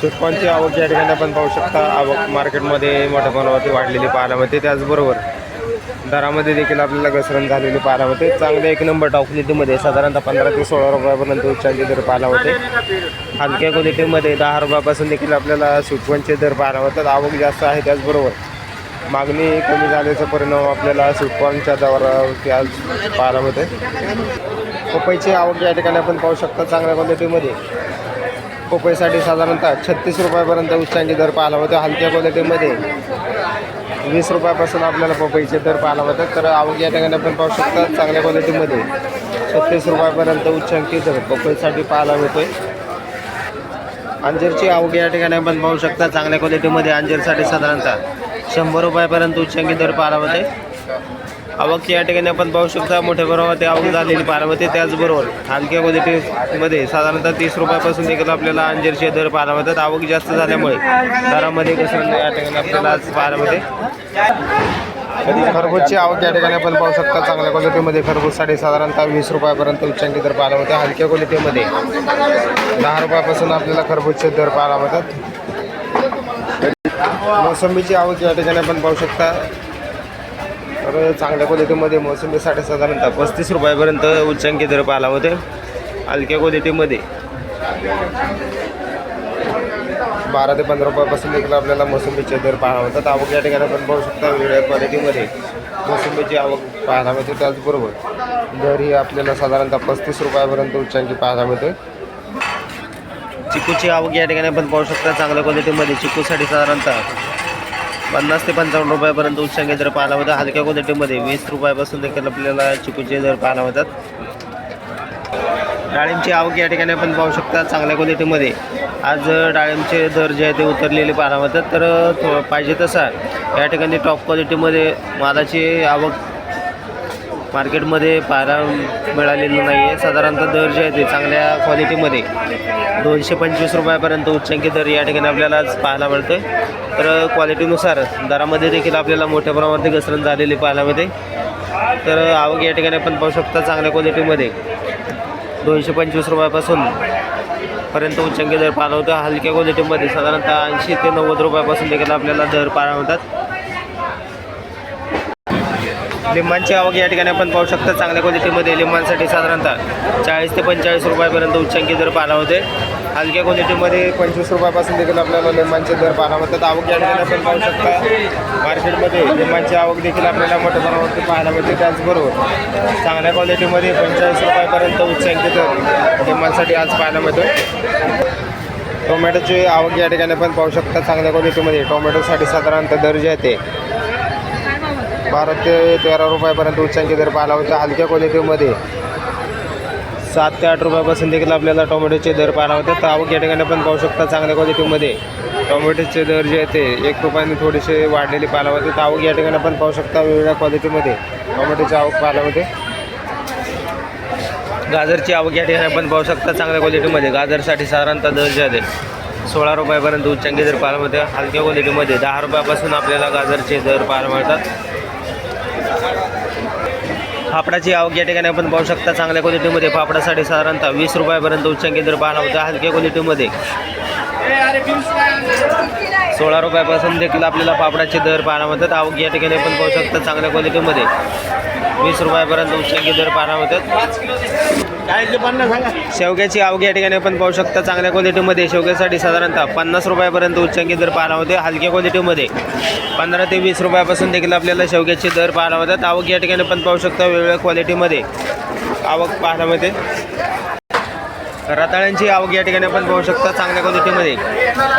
स्वीटकॉर्नची आवक या ठिकाणी आपण पाहू शकता. आवक मार्केटमध्ये मोठ्या प्रमाणावरती वाढलेली पाहायला मिळते. त्याचबरोबर दरामध्ये देखील आपल्याला घसरण झालेली पाहायला मिळते. चांगले एक नंबर टॉप क्वालिटीमध्ये साधारणतः पंधरा ते सोळा रुपयापर्यंत उच्चांचे दर पाहायला होते हलक्या क्वालिटीमध्ये दहा रुपयापासून देखील आपल्याला स्वीटकॉर्नचे दर पाहायला होतात आवक जास्त आहे. त्याचबरोबर मागणी कमी झाल्याचा परिणाम आपल्याला सुटकॉनच्या दरावरती आज पाहायला मिळते पपईची आवक या ठिकाणी आपण पाहू शकता. चांगल्या क्वालिटीमध्ये पपईसाठी साधारणतः छत्तीस रुपयापर्यंत उच्चांकी दर पाहायला होते हलक्या क्वालिटीमध्ये वीस रुपयापासून आपल्याला पपईचे दर पाहायला होतात तर आवक या ठिकाणी आपण पाहू शकता चांगल्या क्वालिटीमध्ये छत्तीस रुपयापर्यंत उच्चांकी दर पपईसाठी पाहायला मिळतोय. अंजीरची आवक या ठिकाणी आपण पाहू शकता चांगल्या क्वालिटीमध्ये अंजीरसाठी साधारणतः शंभर रुपयापर्यंत उच्चांकी दर पाहायला होते आवक या ठिकाणी आपण पाहू शकता मोठ्या प्रमाणात आवक झालेली पाहायला मिळते त्याचबरोबर हलक्या क्वालिटीमध्ये साधारणतः तीस रुपयापासून देखील आपल्याला अंजीरचे दर पाहायला मिळतात आवक जास्त झाल्यामुळे दरामध्ये घसरण या ठिकाणी आपल्याला आज पाहायला मिळते खरबूजची आवक या ठिकाणी आपण पाहू शकता चांगल्या क्वालिटीमध्ये खरबूजसाठी साधारणतः वीस रुपयापर्यंत उच्चांकी दर पाहायला मिळते हलक्या क्वालिटीमध्ये दहा रुपयापासून आपल्याला खरबूजचे दर पाहायला मिळतात मोसंबीची आवक या ठिकाणी आपण पाहू शकता तर चांगल्या क्वालिटीमध्ये मोसंबीसाठी साधारणतः पस्तीस रुपयापर्यंत उच्चांकी दर पाहायला होते. हलक्या क्वालिटीमध्ये बारा ते पंधरा रुपयापासून देखील आपल्याला मोसंबीचे दर पाहायला होतात आवक या ठिकाणी आपण पाहू शकता वेगळ्या क्वालिटीमध्ये मोसंबीची आवक पाहायला मिळते त्याचबरोबर. दर ही आपल्याला साधारणतः पस्तीस रुपयापर्यंत उच्चांकी पाहायला मिळते. चिकूची आवक या ठिकाणी आपण पाहू शकता चांगल्या क्वालिटीमध्ये चिकूसाठी साधारणतः पन्नास ते पंचावन्न रुपयापर्यंत उच्चांकी दर पाहायला होता हलक्या क्वालिटीमध्ये वीस रुपयापासून देखील आपल्याला चिकूचे दर पाहायला होतात डाळिंबची आवक या ठिकाणी आपण पाहू शकता चांगल्या क्वालिटीमध्ये. आज डाळिंबचे दर जे आहे ते उतरलेले पाहायला होतात तर पाहिजे तसा या ठिकाणी टॉप क्वालिटीमध्ये मालाची आवक मार्केटमध्ये पाहायला मिळालेलं नाही आहे. साधारणतः दर जे आहे ते चांगल्या क्वालिटीमध्ये दोनशे पंचवीस रुपयापर्यंत उच्चांकी दर या ठिकाणी आपल्याला आज पाहायला मिळते तर क्वालिटीनुसार दरामध्ये देखील आपल्याला मोठ्या प्रमाणात घसरण झालेली पाहायला मिळते. तर आवक या ठिकाणी आपण पाहू शकता चांगल्या क्वालिटीमध्ये दोनशे पंचवीस रुपयापासून पर्यंत उच्चांकी दर पाहायला होता हलक्या क्वालिटीमध्ये साधारणतः ऐंशी ते नव्वद रुपयापासून देखील आपल्याला दर पाहायला होतात लिंबांची आवक या ठिकाणी आपण पाहू शकता चांगल्या क्वालिटीमध्ये लिंबांसाठी साधारणतः चाळीस ते पंचेचाळीस रुपयापर्यंत उच्चांकी दर पाहायला होते. हलक्या क्वालिटीमध्ये पंचवीस रुपयापासून देखील आपल्याला लिंबांचे दर पाहायला होतात आवक या ठिकाणी आपण पाहू शकता मार्केटमध्ये लिंबांची आवक देखील आपल्याला मोठ्या प्रमाणावरती पाहायला मिळते. त्याचबरोबर चांगल्या क्वालिटीमध्ये पंचेचाळीस रुपयापर्यंत उच्चांकी दर लिंबांसाठी आज पाहायला मिळतो टोमॅटोची आवक या ठिकाणी पण पाहू शकता चांगल्या क्वालिटीमध्ये टोमॅटोसाठी साधारणतः दर जे आहे ते बारा ते तेरा रुपयापर्यंत उच्चांकी दर पाहायला होता. हलक्या क्वालिटीमध्ये सात ते आठ रुपयापासून देखील आपल्याला टोमॅटोचे दर पाहायला होते. तर आवक या ठिकाणी पण पाहू शकता चांगल्या क्वालिटीमध्ये टोमॅटोचे दर जे आहे ते एक रुपयाने थोडेसे वाढलेले पाहायला होते. तर आवक या ठिकाणी पण पाहू शकता वेगवेगळ्या क्वालिटीमध्ये टोमॅटोची आवक पाहायला होते. गाजरची आवक या ठिकाणी आपण पाहू शकता चांगल्या क्वालिटीमध्ये गाजरसाठी साधारणतः दर जे आहे सोळा रुपयापर्यंत उच्चांकी दर पाहायला मिळते हलक्या क्वालिटीमध्ये दहा रुपयापासून आपल्याला गाजरचे दर पाहायला मिळतात. फापडाची आवक या ठिकाणी आपण पाहू शकता चांगल्या क्वालिटीमध्ये फापडासाठी साधारणतः वीस रुपयापर्यंत उच्चांकी दर पाहायला होता. हलक्या क्वालिटीमध्ये सोळा रुपयापासून देखील आपल्याला पापडाचे दर पाहायला मिळतात. आवक या ठिकाणी आपण पाहू शकता चांगल्या क्वालिटीमध्ये वीस रुपयापर्यंत उच्चांकी दर पाहायला मिळतात. शेवग्याची आवगी या ठिकाणी आपण पाहू शकता चांगल्या क्वालिटीमध्ये शेवग्यासाठी साधारणतः पन्नास रुपयापर्यंत उच्चांकी दर पाहायला होते हलक्या क्वालिटीमध्ये पंधरा ते वीस रुपयापासून देखील आपल्याला शेवग्याचे दर पाहायला होतात. आवक या ठिकाणी आपण पाहू शकता वेगवेगळ्या क्वालिटीमध्ये आवक पाहायला मिळते. रताळ्यांची आवक या ठिकाणी आपण पाहू शकता चांगल्या क्वालिटीमध्ये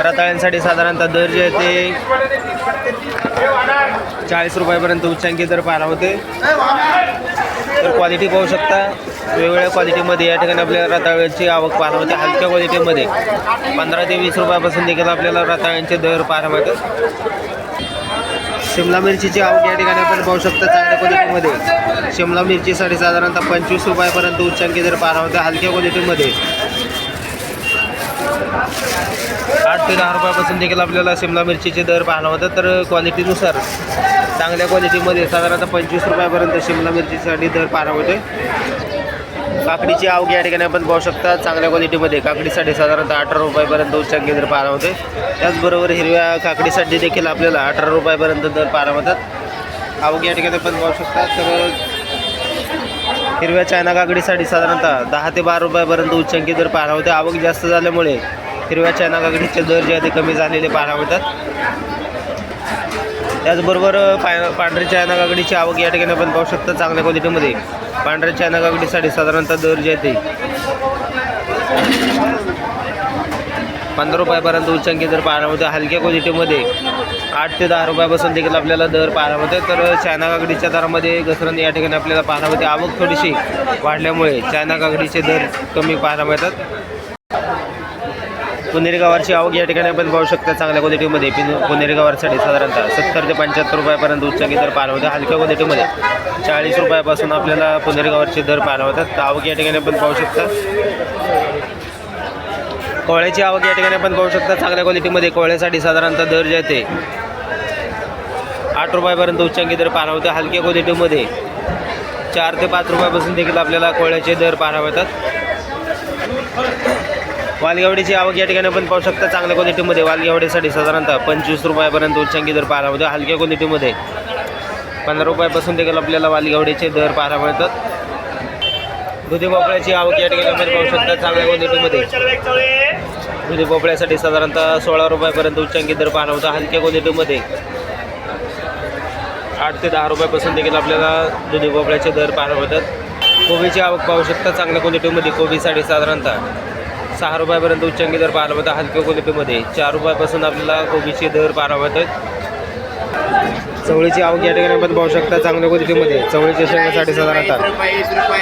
रताळ्यांसाठी साधारणतः दर जे आहे ते चाळीस रुपयापर्यंत उच्चांकी दर पाहायला होते. तर क्वालिटी पाहू शकता. वेगवेगळ्या क्वालिटीमध्ये या ठिकाणी आपल्याला रताळ्यांची आवक पाहायला होते हलक्या क्वालिटीमध्ये पंधरा ते वीस रुपयापासून देखील आपल्याला रताळ्यांचे दर पाहायला मिळतात. शिमला मिरचीची आवक या ठिकाणी आपण पाहू शकता चांगल्या क्वालिटीमध्ये शिमला मिरचीसाठी साधारणतः पंचवीस रुपयापर्यंत उच्चांकी दर पाहायला होते हलक्या क्वालिटीमध्ये आठ ते दहा रुपयापासून देखील आपल्याला शिमला मिरचीचे दर पाहायला होतं तर क्वालिटीनुसार चांगल्या क्वालिटीमध्ये साधारणतः पंचवीस रुपयापर्यंत शिमला मिरचीसाठी दर पार होते काकडीची आवक या ठिकाणी आपण पाहू शकता चांगल्या क्वालिटीमध्ये काकडीसाठी साधारणतः अठरा रुपयापर्यंत उच्चांकी दर पाहायला होते त्याचबरोबर हिरव्या काकडीसाठी देखील आपल्याला अठरा रुपयापर्यंत दर पाहायला होतात आवक या ठिकाणी आपण पाहू शकता तर हिरव्या चायना काकडीसाठी साधारणतः दहा ते बारा रुपयापर्यंत उच्चांकी दर पाहायला होते आवक जास्त झाल्यामुळे हिरव्या चायना काकडीचे दर जे आहे ते कमी झालेले पाहायला मिळतात. त्याचबरोबर पाय पांढऱ्या चायना काकडीची आवक या ठिकाणी आपण पाहू शकता चांगल्या क्वालिटीमध्ये पांढऱ्या चायना काकडीसाठी साधारणतः दर जे आहे ते पंधरा रुपयापर्यंत उच्चांकी दर पाहायला होते हलक्या क्वालिटीमध्ये आठ ते दहा रुपयापासून देखील आपल्याला दर पाहायला होते तर चायना काकडीच्या दरामध्ये घसरण या ठिकाणी आपल्याला पाहायला होते आवक थोडीशी वाढल्यामुळे चायना काकडीचे दर कमी पाहायला मिळतात. पुणेरी गवारची आवक या ठिकाणी आपण पाहू शकता चांगल्या क्वालिटीमध्ये पिन पुणेरी गवारसाठी साधारणतः सत्तर ते पंच्याहत्तर रुपयापर्यंत उच्चांकी दर पाहायला होते. हलक्या क्वालिटीमध्ये चाळीस रुपयापासून आपल्याला पुणेरी गवारचे दर पाहायला होतात. तर आवक या ठिकाणी आपण पाहू शकता. कोळ्याची आवक या ठिकाणी आपण पाहू शकता. चांगल्या क्वालिटीमध्ये कोळ्यासाठी साधारणतः दर जे आहे ते आठ रुपयापर्यंत उच्चांकी दर पाहायला होते. हलक्या क्वालिटीमध्ये चार ते पाच रुपयापासून देखील आपल्याला कोळ्याचे दर पाहायला मिळतात वालगावडीची आवक या ठिकाणी आपण पाहू शकता चांगल्या क्वालिटीमध्ये वालगावडीसाठी साधारणतः पंचवीस रुपयापर्यंत उच्चांकी दर पाहायला मिळतो. हलक्या क्वालिटीमध्ये पंधरा रुपयापासून देखील आपल्याला वालगावडीचे दर पाहायला मिळतात. दुधी भोपळ्याची आवक या ठिकाणी आपण पाहू शकता चांगल्या क्वालिटीमध्ये दुधी भोपळ्यासाठी साधारणतः सोळा रुपयापर्यंत उच्चांकी दर पाहायला मिळतो हलक्या क्वालिटीमध्ये आठ ते दहा रुपयापासून देखील आपल्याला दुधी भोपळ्याचे दर पाहायला मिळतात. कोबीची आवक पाहू शकता चांगल्या क्वालिटीमध्ये कोबीसाठी साधारणतः. सहा रुपयापर्यंत उच्चांकी दर पाहायला मिळतात हलक्या क्वालिटीमध्ये. चार रुपयापासून आपल्याला कोबीचे दर पाहायला मिळतात चवळीची आवक या ठिकाणी आपण पाहू शकता चांगल्या क्वालिटीमध्ये. चवळीच्या शेंगासाठी साधारणतः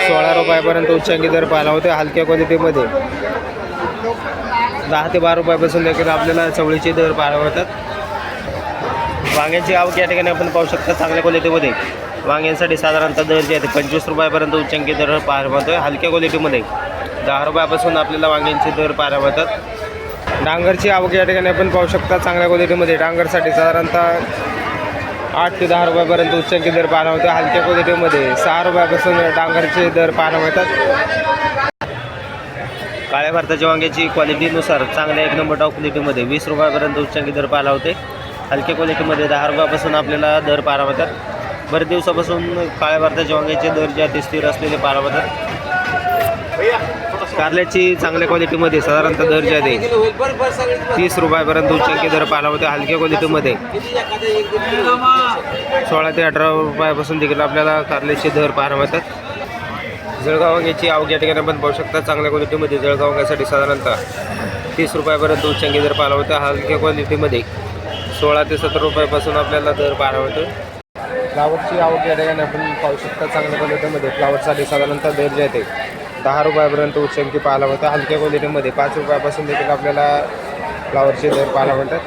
सोळा रुपयापर्यंत उच्चांकी दर पाहायला होते हलक्या क्वालिटीमध्ये. दहा ते बारा रुपयापासून देखील आपल्याला चवळीचे दर पाहायला मिळतात. वांग्याची आवक या ठिकाणी आपण पाहू शकता चांगल्या क्वालिटीमध्ये. वांग्यांसाठी साधारणतः दर जे आहे ते पंचवीस रुपयापर्यंत उच्चांकी दर पाहायला मिळतो हलक्या क्वालिटीमध्ये. दहा रुपयापासून आपल्याला वांग्यांचे दर पारावतात. डांगरची आवक या ठिकाणी आपण पाहू शकता चांगल्या क्वालिटीमध्ये डांगरसाठी साधारणतः आठ ते दहा रुपयापर्यंत उच्चांकी दर पारावते हलक्या क्वालिटीमध्ये सहा रुपयापासून डांगरचे दर पारावतात. काळ्या भारताच्या वांग्याची क्वालिटीनुसार चांगल्या एक नंबर टॉप क्वालिटीमध्ये वीस रुपयापर्यंत उच्चांकी दर पाहायला होते हलक्या क्वालिटीमध्ये दहा रुपयापासून आपल्याला दर पारावतात. बरेच दिवसापासून काळ्या भारताच्या वांग्याचे दर जे ते स्थिर असलेले पाहायला कारल्याची चांगल्या क्वालिटीमध्ये साधारणतः दर जे आहे तीस रुपयापर्यंत उच्चांकी दर पाहायला होते हलक्या क्वालिटीमध्ये सोळा ते अठरा रुपयापासून देखील आपल्याला कारल्याचे दर पाहायला मिळतात. जळगाव वांग्याची या ठिकाणी आपण पाहू शकता चांगल्या क्वालिटीमध्ये जळगाव वांग्यासाठी साधारणतः तीस रुपयापर्यंत उच्चांकी दर पाहायला होता हलक्या क्वालिटीमध्ये सोळा ते सतरा रुपयापासून आपल्याला दर पाहायला होतो फ्लावरची आवक या ठिकाणी आपण पाहू शकता चांगल्या क्वालिटीमध्ये फ्लावरसाठी साधारणतः दर जे आहे ते दहा रुपयापर्यंत उच्चंकी पाहायला होता हलक्या क्वालिटीमध्ये पाच रुपयापासून देखील आपल्याला फ्लावरचे दर पाहायला मिळतात.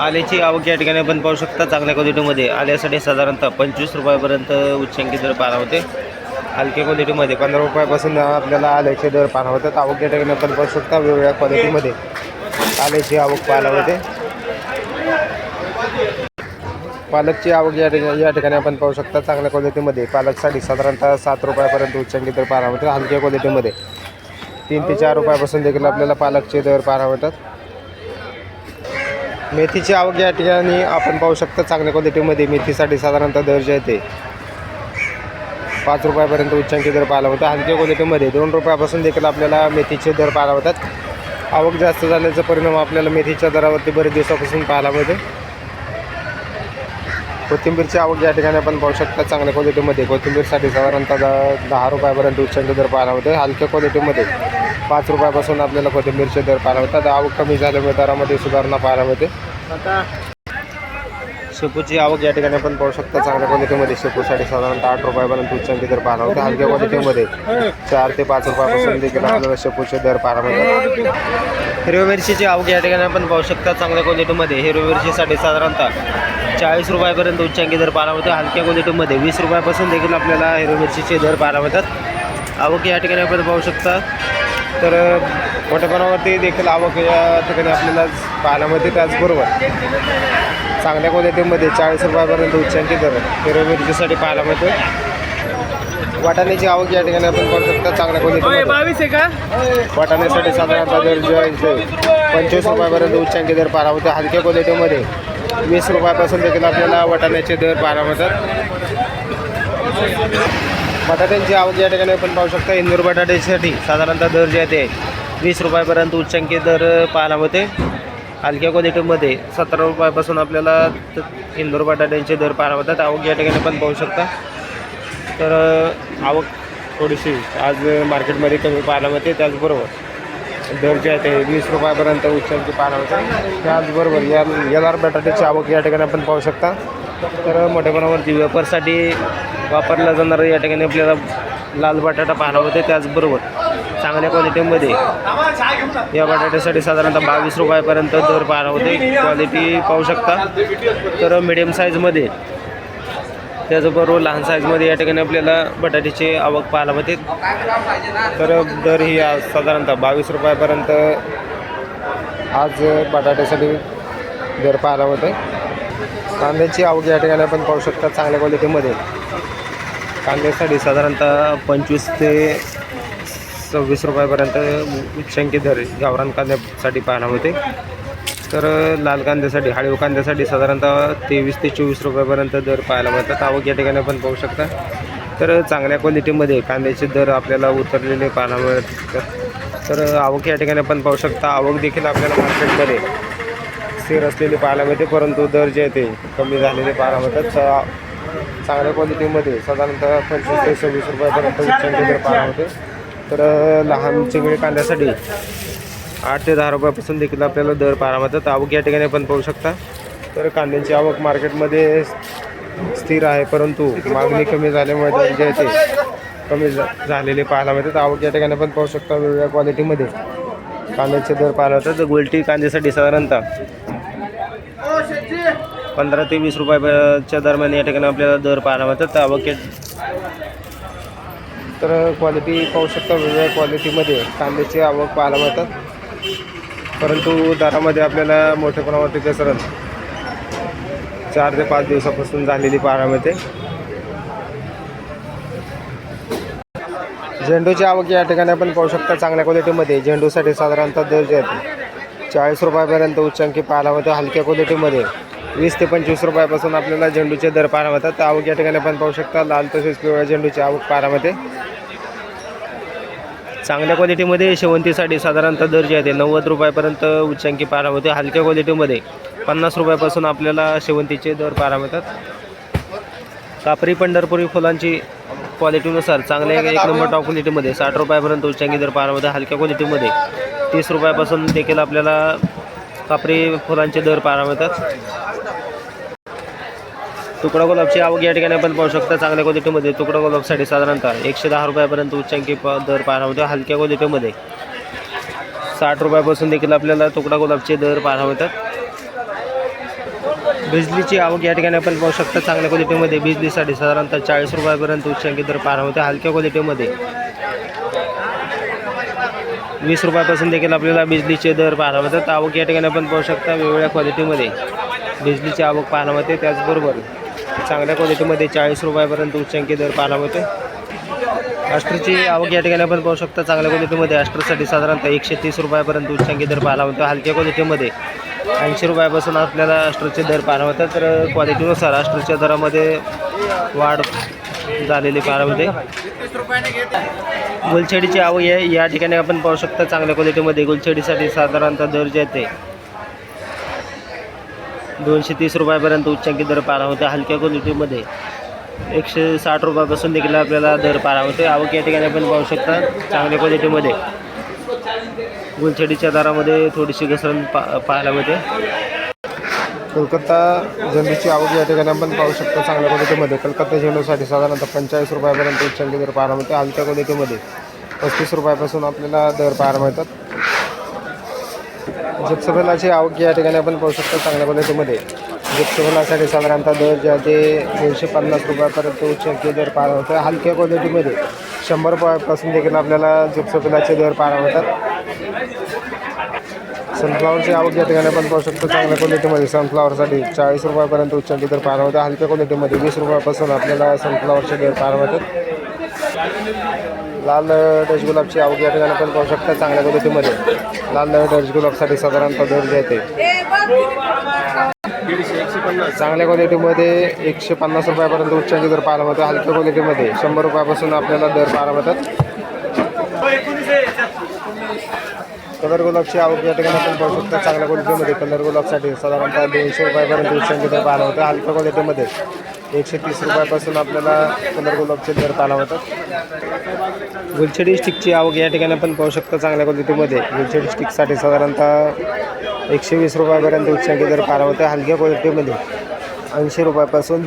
आल्याची आवक या ठिकाणी पण पाहू शकता चांगल्या क्वालिटीमध्ये. आल्यासाठी साधारणतः पंचवीस रुपयापर्यंत उच्चंकी दर पाहायला होते हलक्या क्वालिटीमध्ये पंधरा रुपयापासून आपल्याला आल्याचे दर पाहायला होतात आवक या ठिकाणी पण पाहू शकता वेगवेगळ्या क्वालिटीमध्ये आल्याची आवक पाहायला होते पालकची आवक या ठिकाणी या ठिकाणी आपण पाहू शकता चांगल्या क्वालिटीमध्ये पालकसाठी साधारणतः सात रुपयापर्यंत उच्चांकी दर पाहायला होते हलक्या क्वालिटीमध्ये. तीन ते चार रुपयापासून देखील आपल्याला पालकचे दर पाहायला मिळतात. मेथीची आवक या ठिकाणी आपण पाहू शकता चांगल्या क्वालिटीमध्ये मेथीसाठी साधारणतः दर जे आहे ते पाच रुपयापर्यंत उच्चांकी दर पाहायला होता हलक्या क्वालिटीमध्ये दोन रुपयापासून देखील आपल्याला मेथीचे दर पाहायला होतात आवक जास्त झाल्याचा परिणाम आपल्याला मेथीच्या दरावरती बरेच दिवसापासून पाहायला मिळते. कोथिंबीरची आवक या ठिकाणी आपण पाहू शकता चांगल्या क्वालिटीमध्ये कोथिंबीरसाठी साधारणतः दहा रुपयापर्यंत उच्चांकी दर पाहायला होते हलक्या क्वालिटीमध्ये पाच रुपयापासून आपल्याला कोथिंबीरचे दर पाहायला होतात आवक कमी झाल्यामुळे दरामध्ये सुधारणा पाहायला मिळते. शेपूची आवक या ठिकाणी आपण पाहू शकता चांगल्या क्वालिटीमध्ये शेपूसाठी साधारणतः आठ रुपयापर्यंत उच्चांकी दर पाहायला होते हलक्या क्वालिटीमध्ये चार ते पाच रुपयापासून देखील आपल्याला शेपूचे दर पाहायला मिळतात. हिरव्या मिरचीची आवक या ठिकाणी आपण पाहू शकता चांगल्या क्वालिटीमध्ये हिरव्या मिरचीसाठी साधारणतः चाळीस रुपयापर्यंत उच्चांकी दर पाहायला होते हलक्या क्वालिटीमध्ये वीस रुपयापासून देखील आपल्याला हिरव्या मिरचीचे दर पाहायला मिळतात. आवक या ठिकाणी आपण पाहू शकता. तर मोठेपणावरती देखील आवक या ठिकाणी आपल्याला पाहायला मिळते. त्याचबरोबर चांगल्या क्वालिटीमध्ये चाळीस रुपयापर्यंत उच्चांकी दर हिरव्या मिरचीसाठी पाहायला मिळतो वाटाण्याची आवक या ठिकाणी आपण पाहू शकता. चांगल्या क्वालिटी बावीस आहे का? वाटाण्यासाठी साधारणतः दर जो आहे पंचवीस रुपयापर्यंत उच्चांकी दर पारा होते हलक्या क्वालिटीमध्ये वीस रुपयापासून देखील आपल्याला वाटाण्याचे दर पाहायला होतात बटाट्यांची आवक या ठिकाणी आपण पाहू शकता इंदूर बटाट्यासाठी साधारणतः दर जे आहे ते वीस रुपयापर्यंत उच्चांकी दर पाहायला होते हलक्या क्वालिटीमध्ये सतरा रुपयापासून आपल्याला इंदूर बटाट्यांचे दर पाहायला होतात आवक या ठिकाणी पण पाहू शकता. तर आवक थोडीशी आज मार्केटमध्ये कमी पाहायला मिळते त्याचबरोबर दर जे आहे ते वीस रुपयापर्यंत उच्चांकी पाहायला होते. त्याचबरोबर या एल आर बटाट्याची आवक या ठिकाणी आपण पाहू शकता. तर मोठ्या प्रमाणावरती वेपरसाठी वापरला जाणारा या ठिकाणी आपल्याला लाल बटाटा पाहायला होते. त्याचबरोबर चांगल्या क्वालिटीमध्ये या बटाट्यासाठी साधारणतः बावीस रुपयापर्यंत दर पाहायला होते. क्वालिटी पाहू शकता. तर मिडियम साईजमध्ये त्याचबरोबर लहान साईजमध्ये या ठिकाणी आपल्याला बटाट्याची आवक पाहायला मिळते. तर दर ही आज साधारणतः बावीस रुपयापर्यंत आज बटाट्यासाठी दर पाहायला होते कांद्याची आवक या ठिकाणी आपण पाहू शकता चांगल्या क्वालिटीमध्ये कांद्यासाठी साधारणतः पंचवीस ते सव्वीस रुपयापर्यंत उच्चांकी दर गावरान कांद्यासाठी पाहायला होते तर लाल कांद्यासाठी हळीव कांद्यासाठी साधारणतः तेवीस ते चोवीस रुपयापर्यंत दर पाहायला मिळतात. आवक या ठिकाणी आपण पाहू शकता. तर चांगल्या क्वालिटीमध्ये कांद्याचे दर आपल्याला उतरलेले पाहायला मिळतात. तर आवक या ठिकाणी आपण पाहू शकता. आवक देखील आपल्याला मार्केटमध्ये स्थिर असलेले पाहायला मिळते परंतु दर जे आहे ते कमी झालेले पाहायला मिळतात. चा- चांगल्या क्वालिटीमध्ये साधारणतः पंचवीस ते सव्वीस रुपयापर्यंत उच्चांचे दर पाहायला मिळते. तर लहान चिंगडी कांद्यासाठी आठ ते दहा रुपयापासून देखील आपल्याला दर पाहायला मिळतात. आवक या ठिकाणी आपण पाहू शकता. तर कांद्यांची आवक मार्केटमध्ये स्थिर आहे परंतु मागणी कमी झाल्यामुळे दर जे आहे ते कमी झा- झालेले पाहायला मिळतात. आवक या ठिकाणी आपण पाहू शकता वेगवेगळ्या क्वालिटीमध्ये कांद्याचे दर पाहायला मिळतात. गोल्टी कांद्यासाठी साधारणतः पंधरा ते वीस रुपयाच्या दरम्यान या ठिकाणी आपल्याला दर पाहायला मिळतात. आवक तर क्वालिटी पाहू शकता. वेगवेगळ्या क्वालिटीमध्ये कांद्याची आवक पाहायला मिळतात. परंतु दारामध्ये आपल्याला मोठ्या प्रमाणात घसरण चार ते पाच दिवसापासून झालेली पाहायला झेंडूची आवक या ठिकाणी आपण पाहू शकता चांगल्या क्वालिटीमध्ये. झेंडूसाठी साधारणतः दर जे आहेत. चाळीस रुपयापर्यंत उच्चांकी पाहायला मिळते हलक्या क्वालिटीमध्ये. वीस ते पंचवीस रुपयापासून आपल्याला झेंडूचे दर पाहायला मिळतात आवक या ठिकाणी आपण पाहू शकता लाल तसेच पिवळ्या झेंडूची आवक पाहायला चांगल्या क्वालिटीमध्ये शेवंतीसाठी साधारणतः दर येते आहे ते नव्वद रुपयापर्यंत उच्चांकी पारा होते. हलक्या क्वालिटीमध्ये पन्नास रुपयापासून आपल्याला शेवंतीचे दर पाहायला मिळतात. कापरी पंढरपुरी फुलांची क्वालिटीनुसार चांगल्या एक नंबर टॉप क्वालिटीमध्ये साठ रुपयापर्यंत उच्चांकी दर पाहायला होते. हलक्या क्वालिटीमध्ये तीस रुपयापासून देखील आपल्याला कापरी फुलांचे दर पाहायला मिळतात. तुकडा गुलाबची आवक या ठिकाणी आपण पाहू शकता. चांगल्या क्वालिटीमध्ये तुकडा गुलाबसाठी साधारणतः एकशे दहा रुपयापर्यंत उच्चांकी प- दर पाहायला मिळतो. हलक्या क्वालिटीमध्ये. साठ रुपयापासून देखील आपल्याला तुकडा गुलाबचे दर पाहायला मिळतात. बिजलीची आवक या ठिकाणी आपण पाहू शकता. चांगल्या क्वालिटीमध्ये बिजलीसाठी साधारणतः चाळीस रुपयापर्यंत उच्चांकी दर पाहायला हलक्या क्वालिटीमध्ये. वीस रुपयापासून देखील आपल्याला बिजलीचे दर पाहायला मिळतात. आवक या ठिकाणी आपण पाहू शकता वेगवेगळ्या क्वालिटीमध्ये बिजलीची आवक पाहायला मिळते. त्याचबरोबर चांगल्या क्वालिटीमध्ये चाळीस रुपयापर्यंत उच्चांकी दर पाहायला मिळते अष्टरची आवक या ठिकाणी आपण पाहू शकता चांगल्या क्वालिटीमध्ये अष्टरसाठी साधारणतः एकशे तीस रुपयापर्यंत उच्चांकी दर पाहायला मिळतो. हलक्या क्वालिटीमध्ये ऐंशी रुपयापासून आपल्याला अष्टरचे दर पाहायला मिळतात. तर क्वालिटीनुसार अष्टरच्या दरामध्ये वाढ झालेली पाहायला मिळते. गुलछडीची आवक या या ठिकाणी आपण पाहू शकता चांगल्या क्वालिटीमध्ये गुलछडीसाठी साधारणतः दर जे आहे ते दोनशे तीस रुपयापर्यंत उच्चांकी दर पारा होते हलक्या क्वालिटीमध्ये एकशे साठ रुपयापासून देखील आपल्याला दर पारा होते आवक या ठिकाणी आपण पाहू शकता चांगल्या क्वालिटीमध्ये. गुलछडीच्या दरामध्ये थोडीशी घसरण पा पाहायला मिळते. कलकत्ता झेंडूची आवक या ठिकाणी आपण पाहू शकतो चांगल्या क्वालिटीमध्ये. कलकत्ता झेंडूसाठी साधारणतः पंचेचाळीस रुपयापर्यंत उच्चांकी दर पाहायला मिळते हलक्या क्वालिटीमध्ये पस्तीस रुपयापासून आपल्याला दर पाहायला मिळतात. जिप्सफलाची आवक या ठिकाणी आपण पाहू शकतो चांगल्या क्वालिटीमध्ये जिप्सफलासाठी साधारणतः दर जे आहे ते दोनशे पन्नास रुपयापर्यंत उच्च दर पार होतं हलक्या क्वालिटीमध्ये शंभर रुपयापासून देखील आपल्याला जिप्सफलाचे दर पार होतात. सनफ्लावरची आवक या ठिकाणी आपण पाहू शकतो चांगल्या क्वालिटीमध्ये सनफ्लावरसाठी चाळीस रुपयापर्यंत उच्चांकी दर पार होतात हलक्या क्वालिटीमध्ये वीस रुपयापासून आपल्याला सनफ्लावरचे दर पार होतात. लाल डच गुलाबची आवक या ठिकाणी आपण पाहू शकता चांगल्या पद्धतीमध्ये. लाल डच गुलाबसाठी साधारणतः दर जे आहे चांगल्या क्वालिटीमध्ये एकशे पन्नास रुपयापर्यंत उच्चांचे दर पाहायला मिळतात हलक्या क्वालिटीमध्ये शंभर रुपयापासून आपल्याला दर पाहायला मिळतात. कलर गुलाबची आवक या ठिकाणी आपण पाहू शकता चांगल्या क्वालिटीमध्ये. कलर गुलाबसाठी साधारणतः दोनशे रुपयापर्यंत उच्चांचे दर पाहायला मिळतात हलक्या क्वालिटीमध्ये एकशे तीस रुपयापासून आपल्याला कलर गुलाबचे दर पाहायला होतात गुलछडी स्टिकची आवक या ठिकाणी आपण पाहू शकता चांगल्या क्वालिटीमध्ये. गुलछडी स्टिकसाठी साधारणतः एकशे वीस रुपयापर्यंत उच्चांकी दर पाला होते हलक्या क्वालिटीमध्ये. ऐंशी रुपयापासून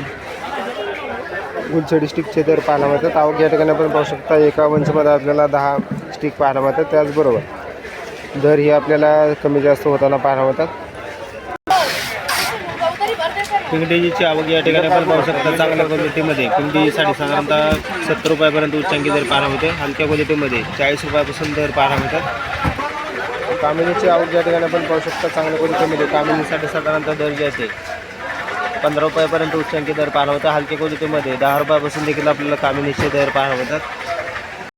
गुलछडी स्टिकचे दर पाहायला मिळतात आवक या ठिकाणी आपण पाहू शकता एका वंचमध्ये आपल्याला दहा स्टिक पाहायला मिळतात त्याचबरोबर दर ही आपल्याला कमी जास्त होताना पाहायला मिळतात पिंगडीची आवक या ठिकाणी आपण पाहू शकता चांगल्या क्वालिटीमध्ये पिंगडीसाठी साधारणतः सत्तर रुपयापर्यंत उच्चांकी दर पारा होते हलक्या क्वालिटीमध्ये चाळीस रुपयापासून दर पारा मिळतात. कामिनीची आवक या ठिकाणी आपण पाहू शकता चांगल्या क्वालिटीमध्ये कामिनीसाठी साधारणतः दर जे असते पंधरा रुपयापर्यंत उच्चांकी दर पारा होता हलक्या क्वालिटीमध्ये दहा रुपयापासून देखील आपल्याला कामिनीचे दर पारा होतात